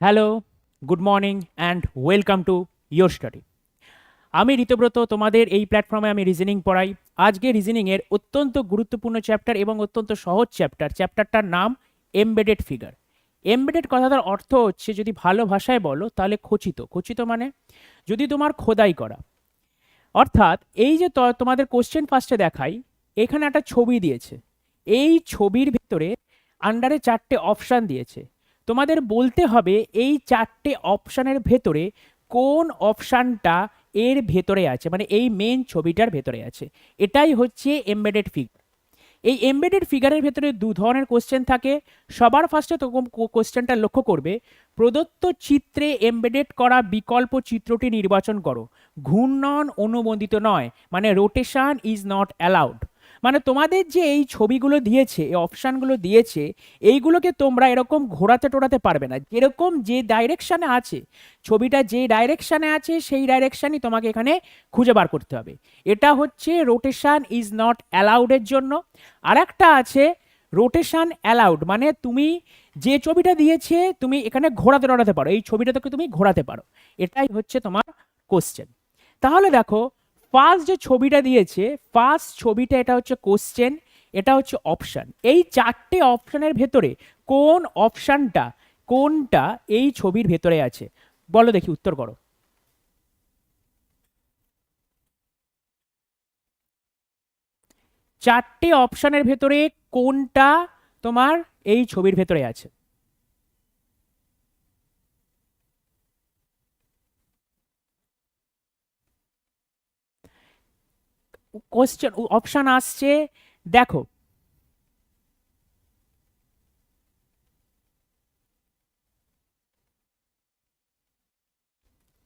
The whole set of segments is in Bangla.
Hello good morning and welcome to your study আমি ঋতব্রত, তোমাদের এই প্ল্যাটফর্মে আমি রিজনিং পড়াই। আজকে রিজনিংয়ের অত্যন্ত গুরুত্বপূর্ণ চ্যাপ্টার এবং অত্যন্ত সহজ চ্যাপ্টার চ্যাপ্টারটার নাম এমবেডেড ফিগার এমবেডেড কথাটার অর্থ হচ্ছে, যদি ভালো ভাষায় বলো, তাহলে খচিত। খচিত মানে যদি তোমার খোদাই করা। অর্থাৎ এই যে তোমাদের কোশ্চেন ফার্স্টে দেখাই, এখানে একটা ছবি দিয়েছে। এই ছবির ভিতরে আন্ডারে চারটে অপশান দিয়েছে। তোমাদের বলতে হবে এই চারটে অপশানের ভেতরে কোন অপশানটা এর ভেতরে আছে মানে এই মেন ছবিটার ভেতরে আছে। এটাই হচ্ছে এমবেডেড ফিগার এই এমবেডেড ফিগারের ভেতরে দু ধরনের কোশ্চেন থাকে। সবার ফার্স্টে তো কোশ্চেনটা লক্ষ্য করবে। প্রদত্ত চিত্রে এমবেডেড করা বিকল্প চিত্রটি নির্বাচন করো। ঘূর্ণন অনুমোদিত নয় মানে রোটেশন ইজ নট অ্যালাউড মানে তোমাদের যে এই ছবিগুলো দিয়েছে, এই অপশানগুলো দিয়েছে, এইগুলোকে তোমরা এরকম ঘোরাতে টোরাতে পারবে না। যেরকম যে ডাইরেকশানে আছে, ছবিটা যে ডাইরেকশানে আছে, সেই ডাইরেকশানই তোমাকে এখানে খুঁজে বার করতে হবে। এটা হচ্ছে রোটেশান ইজ নট অ্যালাউডের জন্য। আর একটা আছে রোটেশন অ্যালাউড মানে তুমি যে ছবিটা দিয়েছে, তুমি এখানে ঘোরাতে টোরাতে পারো। এই ছবিটাকে তুমি ঘোরাতে পারো। এটাই হচ্ছে তোমার কোশ্চেন তাহলে দেখো ফার্স্ট যে ছবিটা দিয়েছে ফার্স্ট ছবিটা এটা হচ্ছে কোশ্চেন এটা হচ্ছে অপশান এই চারটে অপশানের ভেতরে কোন অপশানটা কোনটা এই ছবির ভেতরে আছে? বলো দেখি উত্তর করো। চারটে অপশানের ভেতরে কোনটা তোমার এই ছবির ভেতরে আছে? কোশ্চেন অপশান আসছে দেখো।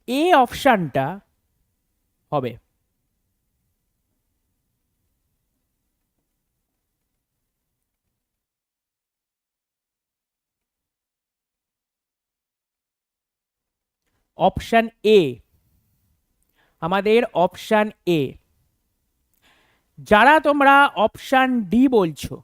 এ অপশানটা হবে। অপশান এ আমাদের অপশান এ যারা তোমরা অপশান ডি বলছো,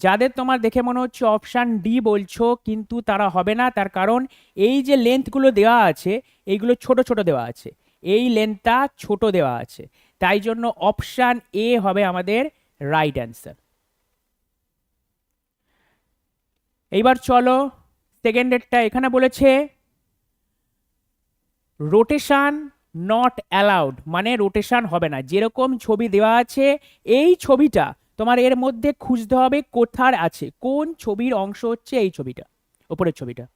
যাদের তোমার দেখে মনে হচ্ছে অপশান ডি বলছো, কিন্তু তারা হবে না, তার কারণ এই যে লেন্থগুলো দেওয়া আছে, এইগুলো ছোট ছোট দেওয়া আছে। এই লেন্থটা ছোট দেওয়া আছে। তাই জন্য অপশান এ হবে আমাদের রাইট অ্যান্সার এইবার চলো সেকেন্ড ডেটটা এখানে বলেছে রোটেশন নট অ্যালাউড মানে রোটেশন হবে না। যেরকম ছবি দেওয়া আছে, এই ছবিটা তোমার এর মধ্যে খুঁজতে হবে কোথার আছে, কোন ছবির অংশ হচ্ছে এই ছবিটা, ওপরের ছবিটা।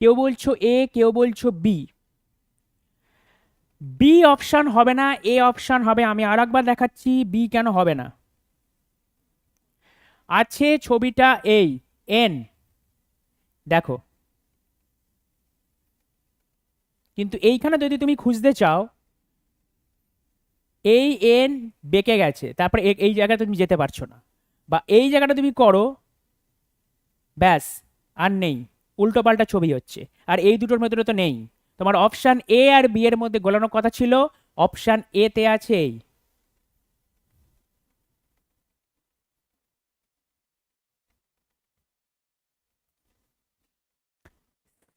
কেউ বলছো এ কেউ বলছো বি বি অপশন হবে না এ অপশন হবে, আমি আর একবার দেখাচ্ছি বি কেন হবে না? আছে ছবিটা এই এন দেখো। কিন্তু এইখানে যদি তুমি খুঁজতে চাও, এই এন বেঁকে গেছে, তারপরে এই জায়গায় তুমি যেতে পারছ না। বা এই জায়গাটা তুমি করো, ব্যাস, আর নেই। উল্টো পাল্টা ছবি হচ্ছে। আর এই দুটোর মধ্যে তো নেই। তোমার অপশান এ আর বি এর মধ্যে গোলানোর কথা ছিল অপশান এ তে আছে এই।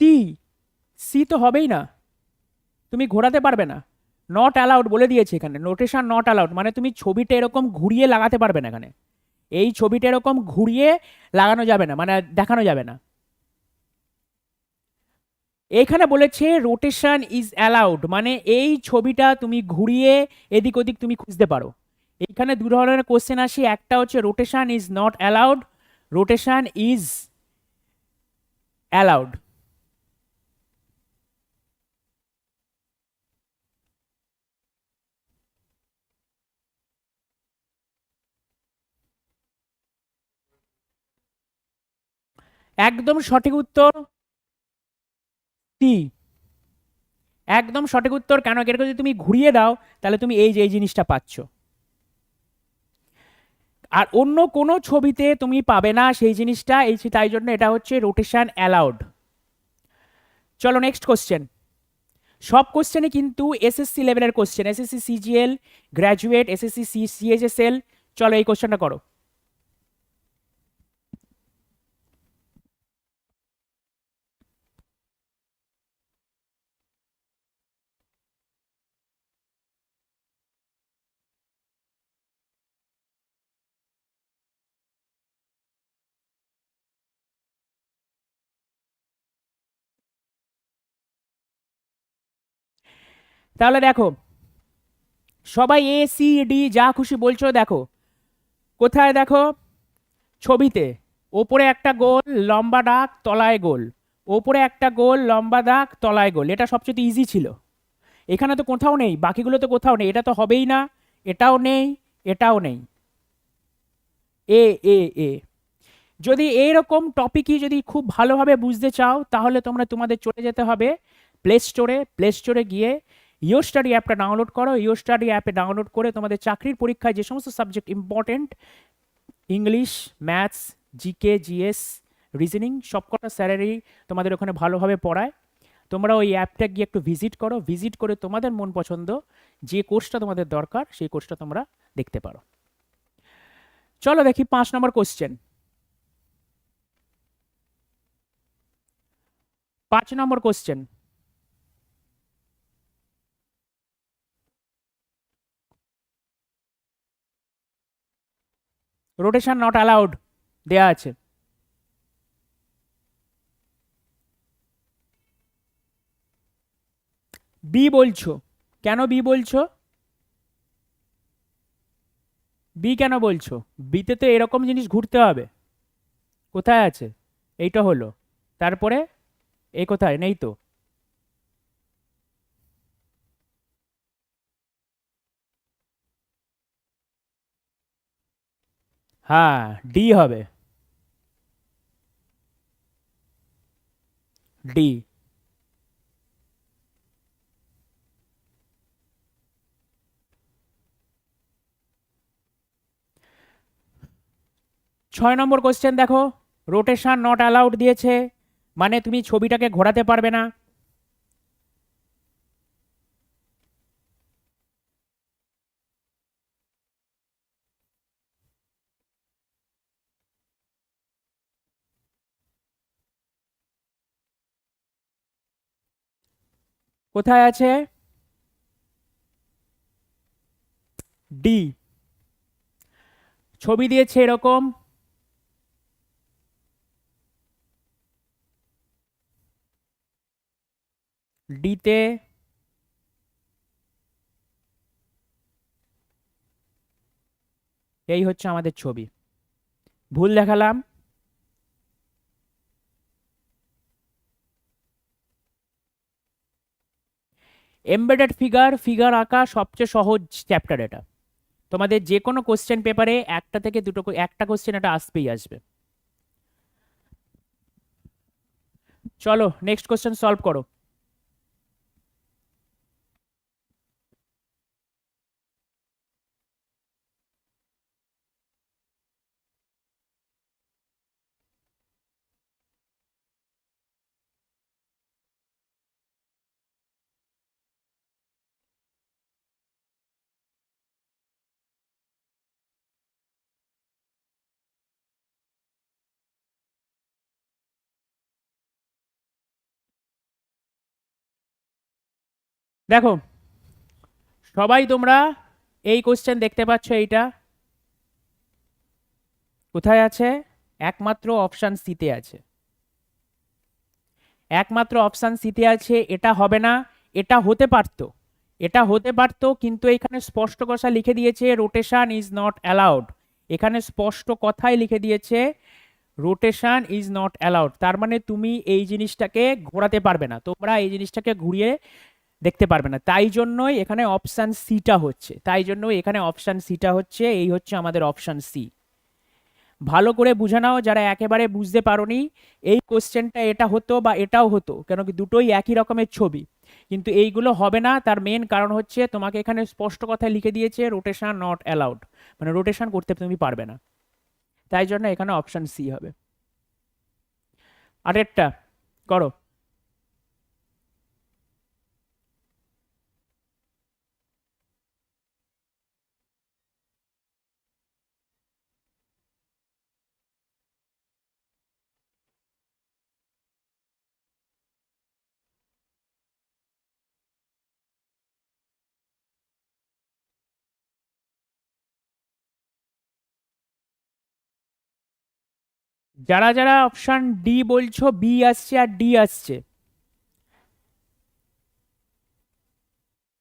সি সি তো হবেই না। তুমি ঘোরাতে পারবে না। নট অ্যালাউড বলে দিয়েছে এখানে। নোটেশন নট অ্যালাউড মানে তুমি ছবিটা এরকম ঘুরিয়ে লাগাতে পারবে না এখানে। এই ছবিটা এরকম ঘুরিয়ে লাগানো যাবে না মানে দেখানো যাবে না। এখানে বলেছে রোটেশন ইজ অ্যালাউড মানে এই ছবিটা তুমি ঘুরিয়ে এদিক ওদিক তুমি খুঁজতে পারো। এখানে দু ধরনের কোশ্চেন আসে, একটা হচ্ছে rotation is not allowed rotation is allowed একদম সঠিক উত্তর সি একদম সঠিক উত্তর কেন? এটাকে যদি তুমি ঘুরিয়ে দাও, তাহলে তুমি এই যে, এই জিনিসটা পাচ্ছ। আর অন্য কোনো ছবিতে তুমি পাবে না সেই জিনিসটা, এই তাই জন্য এটা হচ্ছে রোটেশন অ্যালাউড চলো নেক্সট কোশ্চেন সব কোশ্চেনে কিন্তু এসএসসি লেভেলের question SSC CGL graduate SSC C CHSL চলো এই কোশ্চেনটা করো। তাহলে দেখো, সবাই এ সি ডি যা খুশি বলছো দেখো। কোথায় দেখো? ছবিতে। ওপরে একটা গোল, লম্বা দাগ, তলায় গোল। ওপরে একটা গোল, লম্বা দাগ, তলায় গোল। এটা সবচেয়ে ইজি ছিল। এখানে তো কোথাও নেই, বাকিগুলো তো কোথাও নেই। এটা তো হবেই না। এটাও নেই এটাও নেই। এ এ এ যদি এইরকম টপিকই যদি খুব ভালোভাবে বুঝতে চাও, তাহলে তোমরা তোমাদের চলে যেতে হবে প্লে স্টোরে প্লে স্টোরে গিয়ে ইও স্টাডি অ্যাপটা ডাউনলোড করো। ইও স্টাডি অ্যাপে ডাউনলোড করে তোমাদের চাকরির পরীক্ষায় যে সমস্ত subject important English maths GK GS reasoning সবকটা স্যারেরই তোমাদের ওখানে ভালোভাবে পড়ায়। তোমরা ওই অ্যাপটা গিয়ে একটু ভিজিট করো। ভিজিট করে তোমাদের মন পছন্দ যে কোর্সটা তোমাদের দরকার, সেই কোর্সটা তোমরা দেখতে পারো। চলো দেখি পাঁচ নম্বর কোশ্চেন পাঁচ নম্বর কোশ্চেন রোটেশন নট অ্যালাউড দেয়া আছে। বি বলছো, কেন বি বলছো? বি কেন বলছো? বিতে তো এরকম জিনিস ঘুরতে হবে। কোথায় আছে? এইটা হলো। তারপরে, এই কোথায়? নেই তো। হ্যাঁ ডি হবে। ডি ছয় নম্বর কোশ্চেন দেখো। রোটেশন নট অ্যালাউড দিয়েছে মানে তুমি ছবিটাকে ঘোরাতে পারবে না। কোথায় আছে? ডি ছবি দিয়েছে এরকম। ডিতে এই হচ্ছে আমাদের ছবি। ভুল দেখালাম। এমবেডেড ফিগার ফিগার আঁকা সবচেয়ে সহজ চ্যাপ্টার এটা। তোমাদের যে কোনো কোশ্চেন পেপারে একটা থেকে দুটো একটা কোশ্চেন এটা আসবেই আসবে। চলো নেক্সট কোশ্চেন সলভ করো। দেখো, সবাই তোমরা এই কোশ্চেন দেখতে পাচ্ছ এইটা। কোথায় আছে? একমাত্র অপশান সিতে আছে। একমাত্র অপশান সিতে আছে, এটা হবে না, এটা হতে পারতো। এটা হতে পারতো, কিন্তু এখানে স্পষ্ট কথা লিখে দিয়েছে রোটেশন ইজ নট অ্যালাউড এখানে স্পষ্ট কথাই লিখে দিয়েছে রোটেশন ইজ নট অ্যালাউড তার মানে তুমি এই জিনিসটাকে ঘোরাতে পারবে না। তোমরা এই জিনিসটাকে ঘুরিয়ে দেখতে পারবে না। তাই জন্যই এখানে অপশান সিটা হচ্ছে। তাই জন্যই এখানে অপশান সিটা হচ্ছে, এই হচ্ছে আমাদের অপশান সি ভালো করে বুঝে নাও, যারা একেবারে বুঝতে পারোনি, এই কোশ্চেনটা এটা হতো বা এটাও হতো, কেন কি দুটোই একই রকমের ছবি। কিন্তু এইগুলো হবে না, তার মেন কারণ হচ্ছে তোমাকে এখানে স্পষ্ট কথায় লিখে দিয়েছে রোটেশন নট অ্যালাউড মানে রোটেশন করতে তুমি পারবে না। তাই জন্য এখানে অপশান সি হবে। আরেকটা, করো। যারা যারা অপশন ডি বলছো বি আসছে আর ডি আসছে।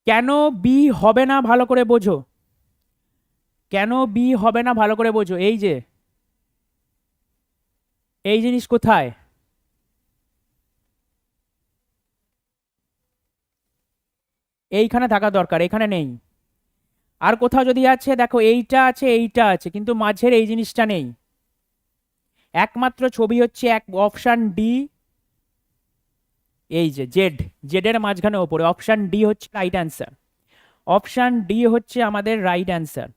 কেন বি হবে না ভালো করে বোঝো? কেন বি হবে না ভালো করে বোঝো? এই যে। এই জিনিস কোথায়? এইখানে থাকা দরকার, এখানে নেই। আর কোথাও যদি আছে, দেখো এইটা আছে এইটা আছে, কিন্তু মাঝের এই জিনিসটা নেই। একমাত্র ছবি হচ্ছে এক অপশান ডি। এই যে, জেড, জেডের মাঝখানে ওপরে, অপশান ডি হচ্ছে রাইট অ্যান্সার। অপশান ডি হচ্ছে আমাদের রাইট অ্যান্সার।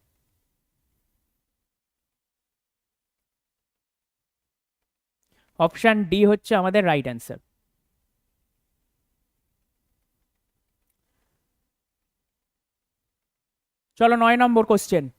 অপশান ডি হচ্ছে আমাদের রাইট অ্যান্সার। চলো নয় নম্বর কোশ্চেন।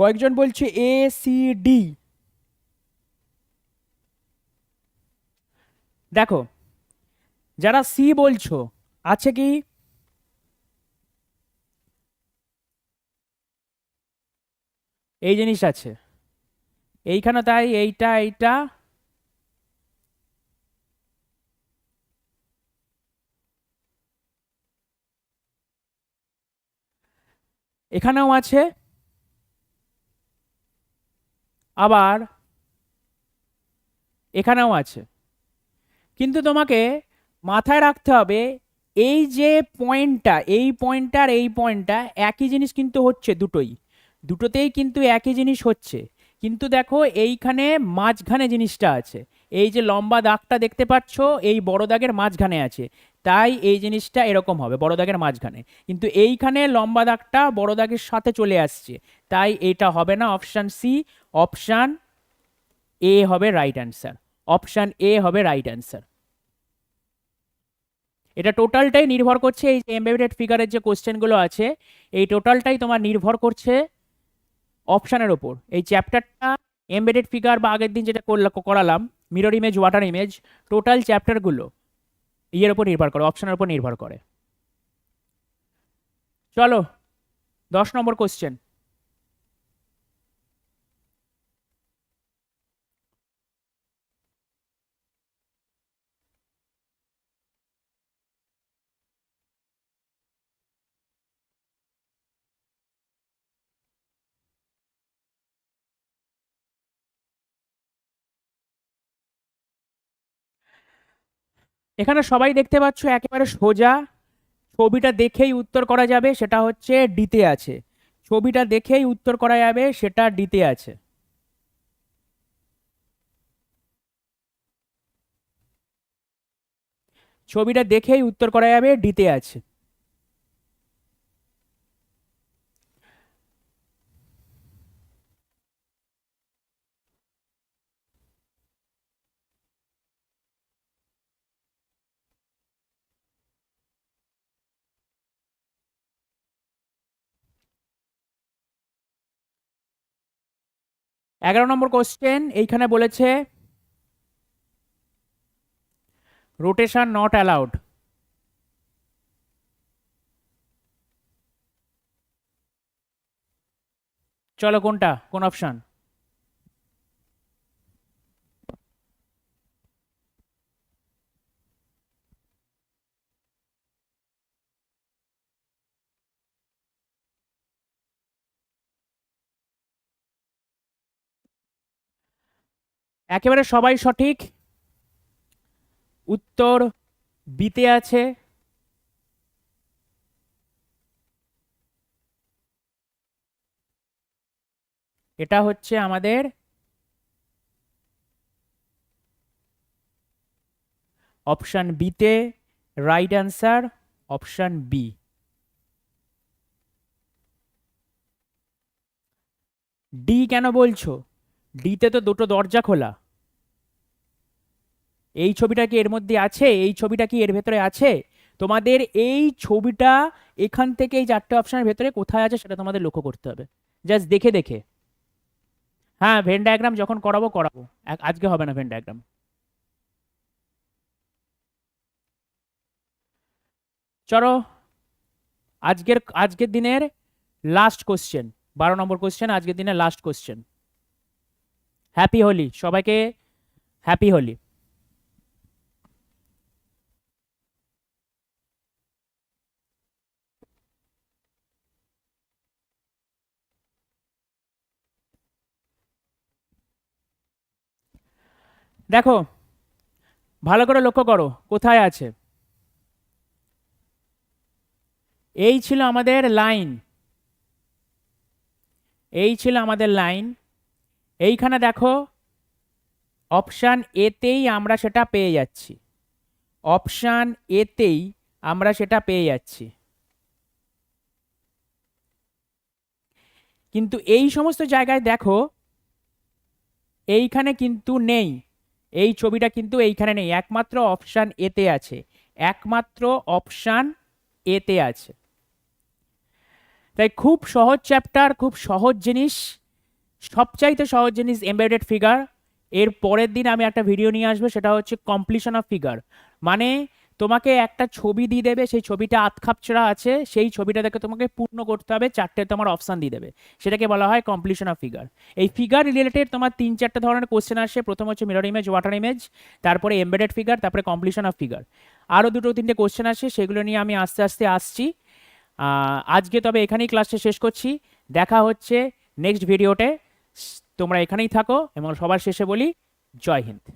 কয়েকজন বলছে এ সি ডি দেখো, যারা সি বলছো, আছে কি? এই জিনিস আছে। এইখানে তাই, এইটা এইটা। এখানেও আছে। আবার এখানেও আছে। কিন্তু তোমাকে মাথায় রাখতে হবে, এই যে পয়েন্টটা, এই পয়েন্টটার এই পয়েন্টটা একই জিনিস কিন্তু হচ্ছে দুটোই। দুটোতেই কিন্তু একই জিনিস হচ্ছে। কিন্তু দেখো, এইখানে মাঝখানে জিনিসটা আছে। এই যে লম্বা দাগটা দেখতে পাচ্ছ, এই বড় দাগের মাঝখানে আছে। তাই এই জিনিসটা এরকম হবে, বড় দাগের মাঝখানে। কিন্তু এইখানে লম্বা দাগটা বড় দাগের সাথে চলে আসছে। তাই এটা হবে না অপশান সি অপশান এ হবে রাইট অ্যান্সার অপশান এ হবে রাইট অ্যান্সার এটা টোটালটাই নির্ভর করছে এই যে এমবেডেড ফিগারের যে কোশ্চেনগুলো আছে, এই টোটালটাই তোমার নির্ভর করছে অপশানের ওপর। এই চ্যাপ্টারটা এমবেডেড ফিগার বা আগের দিন যেটা করলা করালাম mirror image water image total চ্যাপ্টারগুলো ইয়ের ওপর নির্ভর করে, অপশানের ওপর নির্ভর করে। চলো, দশ নম্বর কোশ্চেন এখানে সবাই দেখতে পাচ্ছ একেবারে সোজা। ছবিটা দেখেই উত্তর করা যাবে, সেটা হচ্ছে ডিতে আছে। ছবিটা দেখেই উত্তর করা যাবে, সেটা ডিতে আছে। ছবিটা দেখেই উত্তর করা যাবে, ডিতে আছে। এগারো নম্বর কোশ্চেন এইখানে বলেছে রোটেশন নট অ্যালাউড চলো কোনটা? কোন অপশন একেবারে সবাই সঠিক। উত্তর বিতে আছে। এটা হচ্ছে আমাদের অপশান বিতে right answer option B D কেন বলছো? ডিতে তো দুটো দরজা খোলা। এই ছবিটা কি এর মধ্যে আছে? এই ছবিটা কি এর ভেতরে আছে? তোমাদের এই ছবিটা এখান থেকে এই চারটে অপশনের ভেতরে কোথায় আছে সেটা তোমাদের লক্ষ্য করতে হবে। জাস্ট দেখে দেখে। হ্যাঁ ভেন ডায়াগ্রাম যখন করাবো করাবো। আজকে হবে না ভেন ডায়াগ্রাম চলো, আজকের আজকের দিনের লাস্ট কোশ্চেন বারো নম্বর কোশ্চেন আজকের দিনের লাস্ট কোশ্চেন হ্যাপি হোলি সবাইকে হ্যাপি হোলি দেখো, ভালো করে লক্ষ্য করো, কোথায় আছে? এই ছিল আমাদের লাইন এই ছিল আমাদের লাইন এইখানে দেখো অপশান এতেই আমরা সেটা পেয়ে যাচ্ছি। অপশান এতেই আমরা সেটা পেয়ে যাচ্ছি। কিন্তু এই সমস্ত জায়গায় দেখো, এইখানে কিন্তু নেই। এই ছবিটা কিন্তু এইখানে নেই। একমাত্র অপশান এতে আছে। একমাত্র অপশান এতে আছে। তাই খুব সহজ চ্যাপ্টার খুব সহজ জিনিস। সবচাইতে সহজ জিনিস এমবেডেড ফিগার এর পরের দিন আমি একটা ভিডিও নিয়ে আসব, সেটা হচ্ছে কমপ্লিশন অফ ফিগার মানে তোমাকে একটা ছবি দিয়ে দেবে, সেই ছবিটা আতখাপছড়া আছে, সেই ছবিটা দেখে তোমাকে পূর্ণ করতে হবে, চারটে তোমার অপশান দিয়ে দেবে। সেটাকে বলা হয় কমপ্লিশন অফ ফিগার এই ফিগার রিলেটেড তোমার তিন, চারটে ধরনের কোশ্চেন আসে। প্রথম হচ্ছে মিরর ইমেজ ওয়াটার ইমেজ তারপরে এমবেডেড ফিগার তারপরে কমপ্লিশন অফ ফিগার আরও দুটো, তিনটে কোশ্চেন আসে, সেগুলো নিয়ে আমি আস্তে আস্তে আসছি। আজকে তবে এখানেই ক্লাসটা শেষ করছি। দেখা হচ্ছে নেক্সট ভিডিওতে তোমরা এখানেই থাকো এবং সবার শেষে বলি জয় হিন্দ।